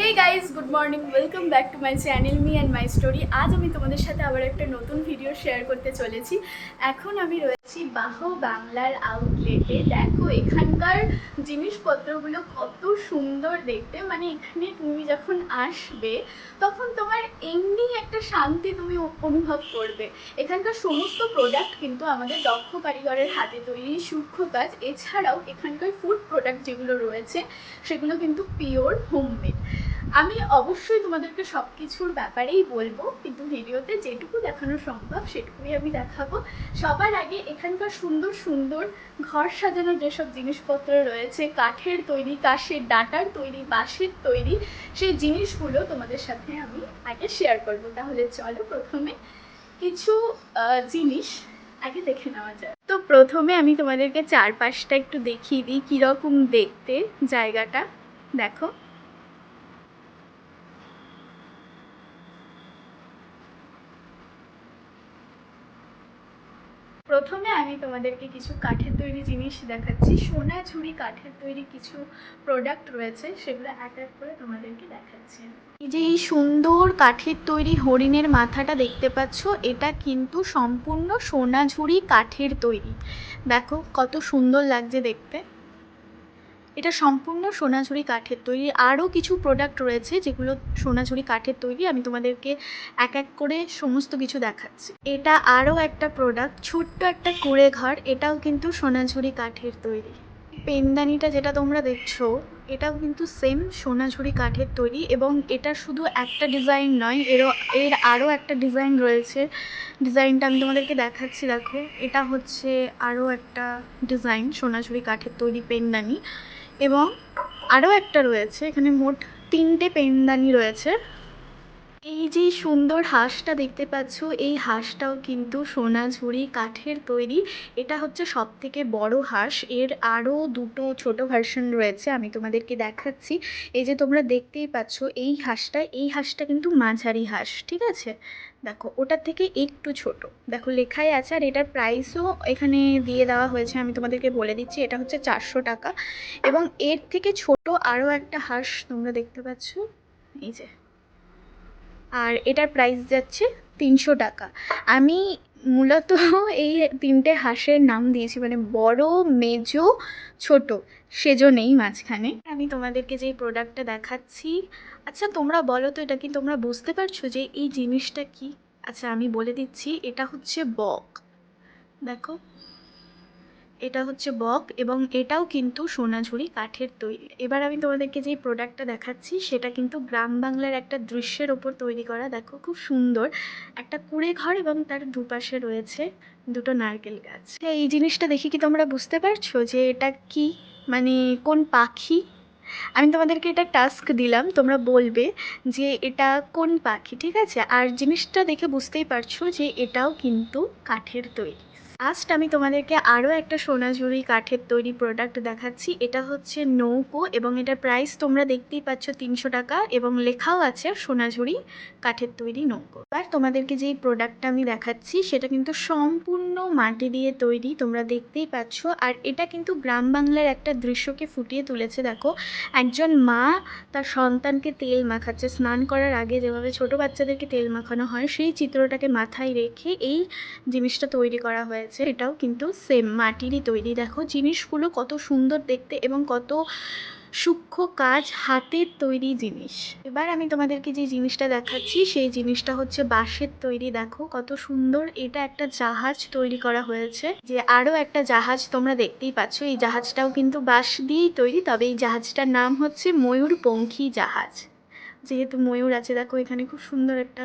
Hey guys good morning welcome back to my channel me and my story আজ আমি তোমাদের সাথে আবার একটা নতুন ভিডিও শেয়ার করতে চলেছি। এখন আমি রয়েছি বাহ বাংলার আউটলেটে দেখো, এখানকার জিনিসপত্রগুলো কত সুন্দর দেখতে। মানে এখানে তুমি যখন আসবে, তখন তোমার এমনি একটা শান্তি তুমি অনুভব করবে। এখানকার সমস্ত প্রোডাক্ট কিন্তু আমাদের দক্ষ কারিগরের হাতে তৈরি, সূক্ষ্ম কাজ। এছাড়াও এখানকার ফুড প্রোডাক্ট যেগুলো রয়েছে, সেগুলো কিন্তু পিওর হোমমেড আমি অবশ্যই তোমাদেরকে সব কিছুর ব্যাপারেই বলব, কিন্তু ভিডিওতে যেটুকু দেখানো সম্ভব সেটুকুই আমি দেখাবো। সবার আগে এখানকার সুন্দর সুন্দর ঘর সাজানোর যেসব জিনিসপত্র রয়েছে, কাঠের তৈরি কাশের ডাটার তৈরি, বাঁশের তৈরি, সেই জিনিসগুলো তোমাদের সাথে আমি আগে শেয়ার করব। তাহলে চলো প্রথমে কিছু জিনিস আগে দেখে নেওয়া যায় তো প্রথমে আমি তোমাদেরকে চারপাশটা একটু দেখিয়ে দিই, কীরকম দেখতে জায়গাটা। দেখো। প্রথমে আমি তোমাদেরকে কিছু কাঠের তৈরি জিনিস দেখাচ্ছি। সোনা ঝুড়ি কাঠের তৈরি কিছু প্রোডাক্ট রয়েছে, সেগুলো এক এক করে তোমাদেরকে দেখাচ্ছি। এই যে এই সুন্দর কাঠের তৈরি হরিণের মাথাটা দেখতে পাচ্ছ, এটা কিন্তু সম্পূর্ণ সোনাঝুরি কাঠের তৈরি। দেখো কত সুন্দর লাগছে দেখতে। এটা সম্পূর্ণ সোনাঝুরি কাঠের তৈরি। আরও কিছু প্রোডাক্ট রয়েছে যেগুলো সোনাঝুরি কাঠের তৈরি। আমি তোমাদেরকে এক এক করে সমস্ত কিছু দেখাচ্ছি। এটা আরও একটা প্রোডাক্ট ছোট্ট একটা কুড়ে ঘর। এটাও কিন্তু সোনাঝুরি কাঠের তৈরি। পেনদানিটা যেটা তোমরা দেখছ, এটাও কিন্তু সেম সোনাঝুরি কাঠের তৈরি এবং এটা শুধু একটা ডিজাইন নয়, এরও, এর আরও একটা ডিজাইন রয়েছে। ডিজাইনটা আমি তোমাদেরকে দেখাচ্ছি, দেখো। এটা হচ্ছে আরও একটা ডিজাইন সোনাঝুরি কাঠের তৈরি পেনদানি। এবং আরও একটা রয়েছে এখানে মোট তিনটে পেনদানি রয়েছে। এই যে সুন্দর হাঁসটা দেখতে পাচ্ছ, এই হাঁসটাও কিন্তু সোনাঝুরি কাঠের তৈরি। এটা হচ্ছে সব থেকে বড় হাঁস। এর আরও দুটো ছোট ভার্সন রয়েছে, আমি তোমাদেরকে দেখাচ্ছি। এই যে তোমরা দেখতেই পাচ্ছ, এই হাঁসটা এই হাঁসটা কিন্তু মাঝারি হাঁস, ঠিক আছে? দেখো, ওটার থেকে একটু ছোট। দেখো, লেখাই আছে আর এটার প্রাইসও এখানে দিয়ে দেওয়া হয়েছে, আমি তোমাদেরকে বলে দিচ্ছি, এটা হচ্ছে চারশো টাকা। এবং এর থেকে ছোট আরও একটা হাঁস তোমরা দেখতে পাচ্ছ, এই যে। আর এটার প্রাইস যাচ্ছে তিনশো টাকা। আমি মূলত এই তিনটে হাঁসের নাম দিয়েছি মানে বড়, মেজো, ছোট সেজো নেই মাঝখানে। আমি তোমাদেরকে যে প্রোডাক্টটা দেখাচ্ছি আচ্ছা তোমরা বলো তো এটা কি তোমরা বুঝতে পারছ যে এই জিনিসটা কি? আচ্ছা আমি বলে দিচ্ছি, এটা হচ্ছে বক। দেখো এটা হচ্ছে বক এবং এটাও কিন্তু সোনাঝুরি কাঠের তৈরি। এবার আমি তোমাদেরকে যে প্রোডাক্টটা দেখাচ্ছি, সেটা কিন্তু গ্রাম বাংলার একটা দৃশ্যের ওপর তৈরি করা। দেখো, খুব সুন্দর। একটা কুড়ে ঘর এবং তার দুপাশে রয়েছে দুটো নারকেল গাছ। এই জিনিসটা দেখে কি তোমরা বুঝতে পারছ যে এটা কি? মানে কোন পাখি? আমি তোমাদেরকে এটা টাস্ক দিলাম, তোমরা বলবে যে এটা কোন পাখি, ঠিক আছে? আর জিনিসটা দেখে বুঝতেই পারছ যে এটাও কিন্তু কাঠের তৈরি। লাস্ট আমি তোমাদেরকে আরও একটা সোনাঝুরি কাঠের তৈরি প্রোডাক্ট দেখাচ্ছি। এটা হচ্ছে নৌকো এবং এটার প্রাইস তোমরা দেখতেই পাচ্ছ তিনশো টাকা এবং লেখাও আছে সোনাঝুরি কাঠের তৈরি নৌকো। আর তোমাদেরকে যেই প্রোডাক্টটা আমি দেখাচ্ছি, সেটা কিন্তু সম্পূর্ণ মাটি দিয়ে তৈরি, তোমরা দেখতেই পাচ্ছ। আর এটা কিন্তু গ্রাম বাংলার একটা দৃশ্যকে ফুটিয়ে তুলেছে, দেখো। একজন মা তার সন্তানকে তেল মাখাচ্ছে। স্নান করার আগে যেভাবে ছোট বাচ্চাদেরকে তেল মাখানো হয়, সেই চিত্রটাকে মাথায় রেখে এই জিনিসটা তৈরি করা হয়েছে। এটাও কিন্তু সেম মাটিরই তৈরি। দেখো জিনিসগুলো কত সুন্দর দেখতে এবং কত সূক্ষ্ম কাজ হাতের তৈরি জিনিস। এবার আমি তোমাদেরকে যে জিনিসটা দেখাচ্ছি, সেই জিনিসটা হচ্ছে বাঁশের তৈরি। দেখো কত সুন্দর এটা একটা জাহাজ তৈরি করা হয়েছে, যে আরও একটা জাহাজ তোমরা দেখতেই পাচ্ছ। এই জাহাজটাও কিন্তু বাঁশ দিয়েই তৈরি, তবে এই জাহাজটার নাম হচ্ছে ময়ূরপঙ্খী জাহাজ। যেহেতু ময়ূর আছে, দেখো এখানে খুব সুন্দর একটা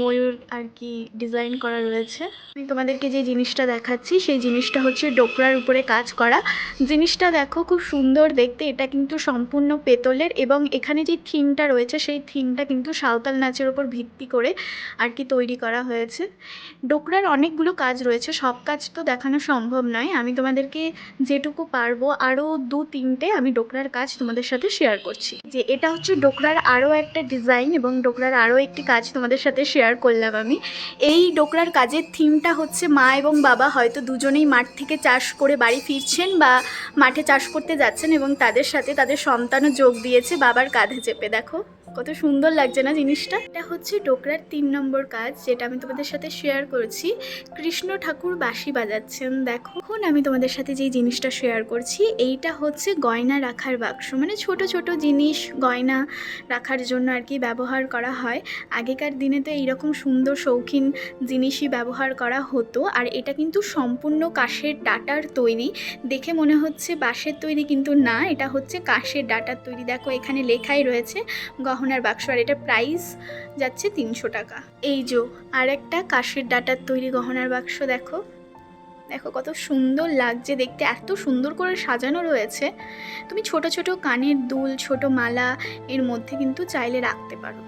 ময়ূর আর কি ডিজাইন করা রয়েছে। আমি তোমাদেরকে যে জিনিসটা দেখাচ্ছি, সেই জিনিসটা হচ্ছে ডোকরার উপরে কাজ করা। জিনিসটা দেখো খুব সুন্দর দেখতে, এটা কিন্তু সম্পূর্ণ পেতলের এবং এখানে যে থিমটা রয়েছে, সেই থিমটা কিন্তু সাঁওতাল নাচের ওপর ভিত্তি করে আর কি তৈরি করা হয়েছে। ডোকরার অনেকগুলো কাজ রয়েছে, সব কাজ তো দেখানো সম্ভব নয়। আমি তোমাদেরকে যেটুকু পারব, আরও দু তিনটে আমি ডোকরার কাজ তোমাদের সাথে শেয়ার করছি। যে এটা হচ্ছে ডোকরার আরও একটা ডিজাইন এবং ডোকরার আরও একটি কাজ তোমাদের সাথে শেয়ার করলাম আমি। এই ডোকরার কাজের থিমটা হচ্ছে মা এবং বাবা হয়তো দুজনেই মাঠ থেকে চাষ করে বাড়ি ফিরছেন বা মাঠে চাষ করতে যাচ্ছেন এবং তাদের সাথে তাদের সন্তানও যোগ দিয়েছে বাবার কাঁধে চেপে, দেখো। কত সুন্দর লাগছে না জিনিসটা? এটা হচ্ছে ডোকরার তিন নম্বর কাজ, যেটা আমি তোমাদের সাথে শেয়ার করছি। কৃষ্ণ ঠাকুর বাঁশি বাজাচ্ছেন, দেখো। এখন আমি তোমাদের সাথে যেই জিনিসটা শেয়ার করছি, এইটা হচ্ছে গয়না রাখার বাক্স। মানে ছোট ছোট জিনিস গয়না রাখার জন্য আর কি ব্যবহার করা হয়। আগেকার দিনে তো এইরকম সুন্দর শৌখিন জিনিসই ব্যবহার করা হতো, আর এটা কিন্তু সম্পূর্ণ কাশের ডাটার তৈরি। দেখে মনে হচ্ছে বাঁশের তৈরি কিন্তু না, এটা হচ্ছে কাশের ডাটার তৈরি। দেখো এখানে লেখাই রয়েছে গহনার বাক্স আর এটা প্রাইস যাচ্ছে তিনশো টাকা। এই যে, আর একটা কাশের ডাটার তৈরি গহনার বাক্স দেখো। দেখো কত সুন্দর লাগছে দেখতে, এত সুন্দর করে সাজানো রয়েছে। তুমি ছোট ছোট কানের দুল, ছোট মালা এর মধ্যে কিন্তু চাইলে রাখতে পারো।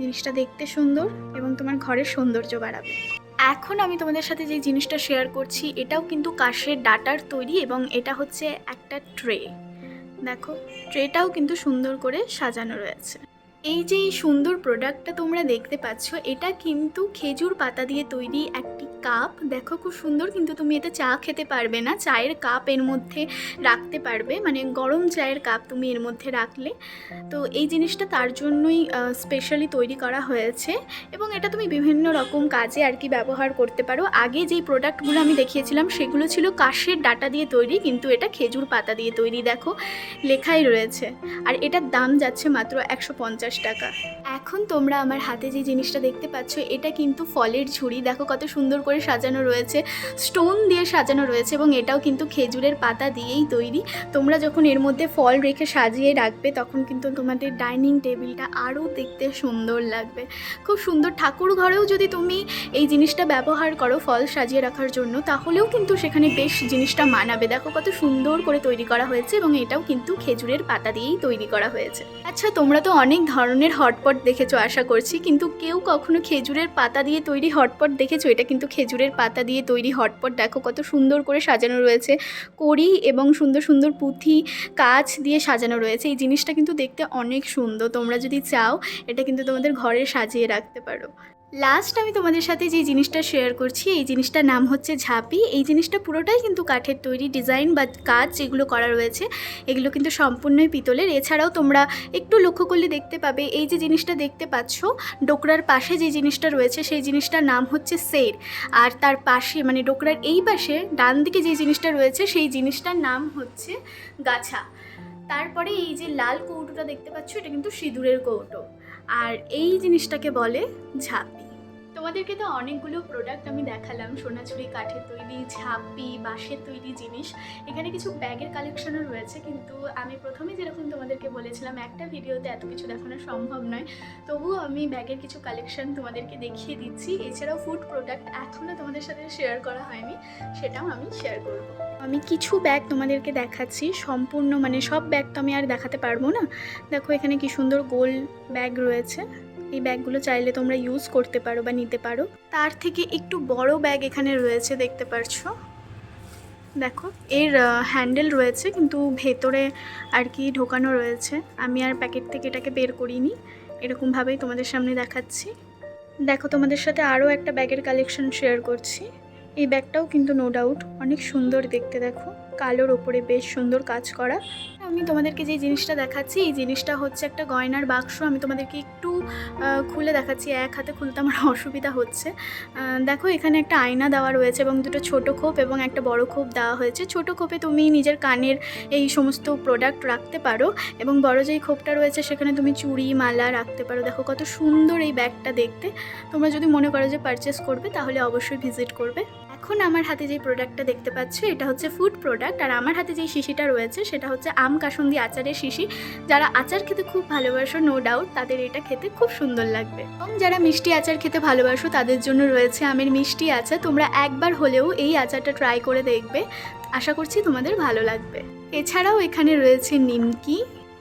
জিনিসটা দেখতে সুন্দর এবং তোমার ঘরের সৌন্দর্য বাড়াবে। এখন আমি তোমাদের সাথে যে জিনিসটা শেয়ার করছি, এটাও কিন্তু কাশের ডাটার তৈরি এবং এটা হচ্ছে একটা ট্রে দেখো ট্রেটাও কিন্তু সুন্দর করে সাজানো রয়েছে। এই যে সুন্দর প্রোডাক্টটা তোমরা দেখতে পাচ্ছ এটা কিন্তু খেজুর পাতা দিয়ে তৈরি একটি কাপ, দেখো খুব সুন্দর, কিন্তু তুমি এতে চা খেতে পারবে না। চায়ের কাপ এর মধ্যে রাখতে পারবে মানে গরম চায়ের কাপ তুমি এর মধ্যে রাখলে। তো এই জিনিসটা তার জন্যই স্পেশালি তৈরি করা হয়েছে। এবং এটা তুমি বিভিন্ন রকম কাজে আর কি ব্যবহার করতে পারো। আগে যেই প্রোডাক্টগুলো আমি দেখিয়েছিলাম, সেগুলো ছিল কাশের ডাটা দিয়ে তৈরি, কিন্তু এটা খেজুর পাতা দিয়ে তৈরি, দেখো, লেখাই রয়েছে। আর এটার দাম যাচ্ছে মাত্র একশো পঞ্চাশ টাকা। এখন তোমরা আমার হাতে যে জিনিসটা দেখতে পাচ্ছ, এটা কিন্তু ফলের ঝুড়ি। দেখো কত সুন্দর করে সাজানো রয়েছে স্টোন দিয়ে সাজানো রয়েছে এবং এটাও কিন্তু খেজুরের পাতা দিয়েই তৈরি। তোমরা যখন এর মধ্যে ফল রেখে সাজিয়ে রাখবে, তখন কিন্তু তোমাদের ডাইনিং টেবিলটা আরও দেখতে সুন্দর লাগবে। খুব সুন্দর ঠাকুর ঘরেও যদি তুমি এই জিনিসটা ব্যবহার করো ফল সাজিয়ে রাখার জন্য, তাহলেও কিন্তু সেখানে বেশ জিনিসটা মানাবে। দেখো কত সুন্দর করে তৈরি করা হয়েছে এবং এটাও কিন্তু খেজুরের পাতা দিয়েই তৈরি করা হয়েছে। আচ্ছা তোমরা তো অনেক ধরনের হটপট দেখেছ, আশা করছি। কিন্তু কেউ কখনো খেজুরের পাতা দিয়ে তৈরি হটপট দেখেছ? এটা কিন্তু খেজুরের পাতা দিয়ে তৈরি হটপট। দেখো কত সুন্দর করে সাজানো রয়েছে। কড়ি এবং সুন্দর সুন্দর পুঁথি কাজ দিয়ে সাজানো রয়েছে। এই জিনিসটা কিন্তু দেখতে অনেক সুন্দর। তোমরা যদি চাও, এটা কিন্তু তোমাদের ঘরে সাজিয়ে রাখতে পারো। লাস্ট আমি তোমাদের সাথে যে জিনিসটা শেয়ার করছি, এই জিনিসটার নাম হচ্ছে ঝাঁপি। এই জিনিসটা পুরোটাই কিন্তু কাঠের তৈরি ডিজাইন বা কাজ যেগুলো করা রয়েছে, এগুলো কিন্তু সম্পূর্ণই পিতলের। এছাড়াও তোমরা একটু লক্ষ্য করলে দেখতে পাবে, এই যে জিনিসটা দেখতে পাচ্ছ, ডোকরার পাশে যে জিনিসটা রয়েছে, সেই জিনিসটার নাম হচ্ছে সের। আর তার পাশে মানে ডোকরার এই পাশে, ডান দিকে যে জিনিসটা রয়েছে, সেই জিনিসটার নাম হচ্ছে গাছা। তারপরে এই যে লাল কৌটোটা দেখতে পাচ্ছ, এটা কিন্তু সিঁদুরের কৌটো। আর এই জিনিসটাকে বলে ঝাঁপি। তোমাদেরকে তো অনেকগুলো প্রোডাক্ট আমি দেখালাম। সোনাঝুরি কাঠের তৈরি, ঝাঁপি, বাঁশের তৈরি জিনিস। এখানে কিছু ব্যাগের কালেকশনও রয়েছে, কিন্তু আমি প্রথমে যেরকম তোমাদেরকে বলেছিলাম, একটা ভিডিওতে এত কিছু দেখানো সম্ভব নয়। তবুও আমি ব্যাগের কিছু কালেকশন তোমাদেরকে দেখিয়ে দিচ্ছি। এছাড়াও ফুড প্রোডাক্ট এখনও তোমাদের সাথে শেয়ার করা হয়নি, সেটাও আমি শেয়ার করব। আমি কিছু ব্যাগ তোমাদেরকে দেখাচ্ছি, সম্পূর্ণ মানে সব ব্যাগ তো আমি আর দেখাতে পারব না। দেখো এখানে কি সুন্দর গোল ব্যাগ রয়েছে। এই ব্যাগগুলো চাইলে তোমরা ইউজ করতে পারো বা নিতে পারো। তার থেকে একটু বড় ব্যাগ এখানে রয়েছে, দেখতে পারছ? দেখো, এর হ্যান্ডেল রয়েছে, কিন্তু ভেতরে আর কি ঢোকানো রয়েছে। আমি আর প্যাকেট থেকে এটাকে বের করিনি এরকমভাবেই তোমাদের সামনে দেখাচ্ছি। দেখো, তোমাদের সাথে আরও একটা ব্যাগের কালেকশন শেয়ার করছি। এই ব্যাগটাও কিন্তু নো ডাউট অনেক সুন্দর দেখতে, দেখো। কালোর ওপরে বেশ সুন্দর কাজ করা। আমি তোমাদেরকে যে জিনিসটা দেখাচ্ছি, এই জিনিসটা হচ্ছে একটা গয়নার বাক্স। আমি তোমাদেরকে একটু খুলে দেখাচ্ছি, এক হাতে খুলতে আমার অসুবিধা হচ্ছে। দেখো, এখানে একটা আয়না দেওয়া রয়েছে এবং দুটো ছোট খোপ এবং একটা বড় খোপ দেওয়া হয়েছে। ছোট খোপে তুমি নিজের কানের এই সমস্ত প্রোডাক্ট রাখতে পারো এবং বড় যেই খোপটা রয়েছে, সেখানে তুমি চুড়ি, মালা রাখতে পারো। দেখো, কত সুন্দর এই ব্যাগটা দেখতে। তোমরা যদি মনে করো যে পারচেস করবে, তাহলে অবশ্যই ভিজিট করবে। এখন আমার হাতে যে প্রোডাক্টটা দেখতে পাচ্ছ, এটা হচ্ছে ফুড প্রোডাক্ট আর আমার হাতে যে শিশিটা রয়েছে, সেটা হচ্ছে আম কাসুন্দি আচারের শিশি। যারা আচার খেতে খুব ভালোবাসো নো ডাউট তাদের এটা খেতে খুব সুন্দর লাগবে। এবং যারা মিষ্টি আচার খেতে ভালোবাসো, তাদের জন্য রয়েছে আমের মিষ্টি আচার। তোমরা একবার হলেও এই আচারটা ট্রাই করে দেখবে। আশা করছি তোমাদের ভালো লাগবে। এছাড়াও এখানে রয়েছে নিমকি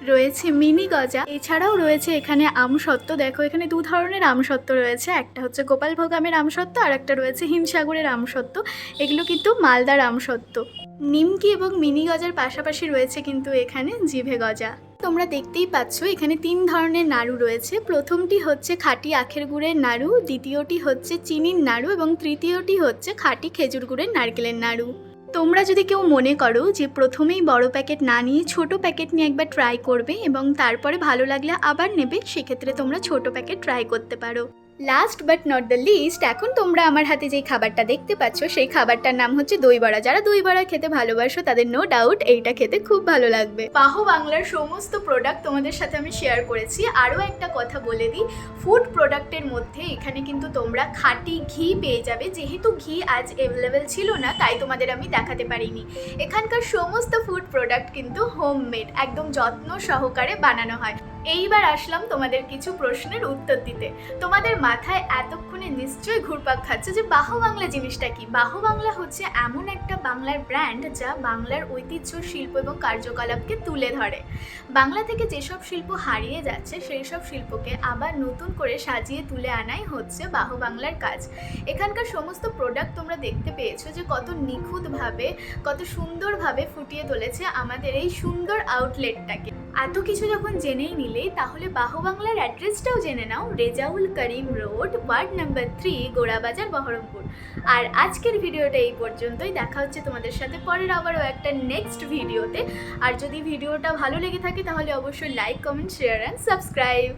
রয়েছে মিনি গজা। এছাড়াও রয়েছে এখানে আমসত্ত্ব। দেখো, এখানে দু ধরনের আমসত্ত্ব রয়েছে। একটা হচ্ছে গোপালভোগ আমের আমসত্ত্ব, আর একটা রয়েছে হিমসাগরের আমসত্ত্ব। এগুলো কিন্তু মালদার আমসত্ত্ব। নিমকি এবং মিনি গজার পাশাপাশি রয়েছে কিন্তু এখানে জিভে গজা। তোমরা দেখতেই পাচ্ছ, এখানে তিন ধরনের নাড়ু রয়েছে। প্রথমটি হচ্ছে খাঁটি আখের গুড়ের নাড়ু, দ্বিতীয়টি হচ্ছে চিনির নাড়ু, এবং তৃতীয়টি হচ্ছে খাঁটি খেজুর গুড়ের নারকেলের নাড়ু। তোমরা যদি কেউ মনে করো যে প্রথমেই বড় প্যাকেট না নিয়ে ছোট প্যাকেট নিয়ে একবার ট্রাই করবে এবং তারপরে ভালো লাগলে আবার নেবে, সেক্ষেত্রে তোমরা ছোট প্যাকেট ট্রাই করতে পারো। Last but not the least এখন তোমরা আমার হাতে যেই খাবারটা দেখতে পাচ্ছ, সেই খাবারটার নাম হচ্ছে দই বড়া যারা দই বড়া খেতে ভালোবাসো, তাদের নো ডাউট এইটা খেতে খুব ভালো লাগবে। বাহু বাংলার সমস্ত প্রোডাক্ট তোমাদের সাথে আমি শেয়ার করেছি। আরও একটা কথা বলে দিই ফুড প্রোডাক্টের মধ্যে এখানে কিন্তু তোমরা খাঁটি ঘি পেয়ে যাবে। যেহেতু ঘি আজ অ্যাভেলেবেল ছিল না, তাই তোমাদের আমি দেখাতে পারিনি। এখানকার সমস্ত ফুড প্রোডাক্ট কিন্তু হোমমেড একদম যত্ন সহকারে বানানো হয়। এইবার আসলাম তোমাদের কিছু প্রশ্নের উত্তর দিতে। তোমাদের মাথায় এতক্ষণে নিশ্চয়ই ঘুরপাক খাচ্ছে যে বাহু বাংলা জিনিসটা কি? বাহু বাংলা হচ্ছে এমন একটা বাংলার ব্র্যান্ড যা বাংলার ঐতিহ্য, শিল্প এবং কার্যকলাপকে তুলে ধরে। বাংলা থেকে যেসব শিল্প হারিয়ে যাচ্ছে সেই সব শিল্পকে আবার নতুন করে সাজিয়ে তুলে আনাই হচ্ছে বাহু বাংলার কাজ। এখানকার সমস্ত প্রোডাক্ট তোমরা দেখতে পেয়েছ যে কত নিখুঁতভাবে, কত সুন্দরভাবে ফুটিয়ে তুলেছে আমাদের এই সুন্দর আউটলেটটাকে এত কিছু যখন জেনেই নিলে, তাহলে বাহু বাংলার অ্যাড্রেসটাও জেনে নাও, Rezaul Karim road, ward number three, Gorabazar, Baharampur. আর আজকের ভিডিওটা এই পর্যন্তই। দেখা হচ্ছে তোমাদের সাথে পরের আবারও একটা নেক্সট ভিডিওতে আর যদি ভিডিওটা ভালো লেগে থাকে, তাহলে অবশ্যই like comment share and subscribe